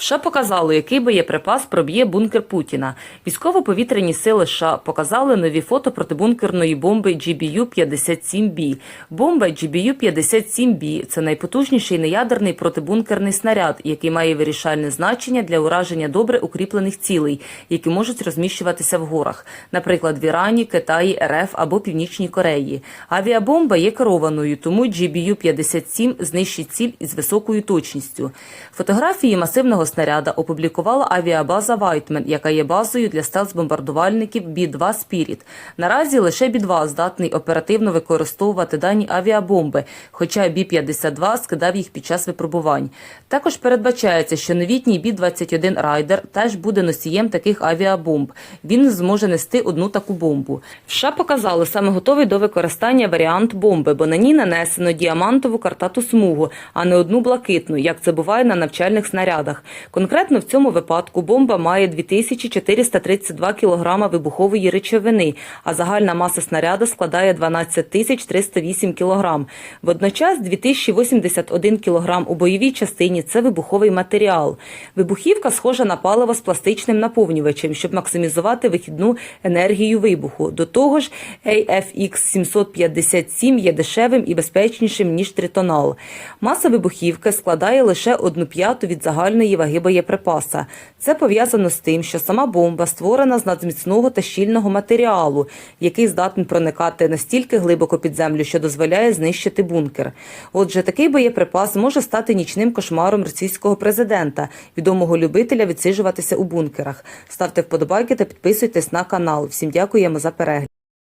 США показало, який боєприпас проб'є бункер Путіна. Військово-повітряні сили США показали нові фото протибункерної бомби GBU-57B. Бомба GBU-57B – це найпотужніший неядерний протибункерний снаряд, який має вирішальне значення для ураження добре укріплених цілей, які можуть розміщуватися в горах, наприклад, в Ірані, Китаї, РФ або Північній Кореї. Авіабомба є керованою, тому GBU-57 знищить ціль із високою точністю. Фотографії масивного снаряда опублікувала авіабаза Вайтмен, яка є базою для стелс-бомбардувальників Бі-2 Спіріт. Наразі лише Бі-2 здатний оперативно використовувати дані авіабомби, хоча Бі-52 скидав їх під час випробувань. Також передбачається, що новітній Бі-21 Райдер теж буде носієм таких авіабомб. Він зможе нести одну таку бомбу. США показали саме готовий до використання варіант бомби, бо на ній нанесено діамантову картату смугу, а не одну блакитну, як це буває на навчальних снарядах. Конкретно в цьому випадку бомба має 2432 кг вибухової речовини, а загальна маса снаряда складає 12 308 кг. Водночас 2081 кг у бойовій частині це вибуховий матеріал. Вибухівка схожа на паливо з пластичним наповнювачем, щоб максимізувати вихідну енергію вибуху. До того ж, AFX 757 є дешевим і безпечнішим ніж тритонал. Маса вибухівки складає лише одну п'яту від загальної ваги боєприпаса. Це пов'язано з тим, що сама бомба створена з надміцного та щільного матеріалу, який здатен проникати настільки глибоко під землю, що дозволяє знищити бункер. Отже, такий боєприпас може стати нічним кошмаром російського президента, відомого любителя відсиджуватися у бункерах. Ставте вподобайки та підписуйтесь на канал. Всім дякуємо за перегляд.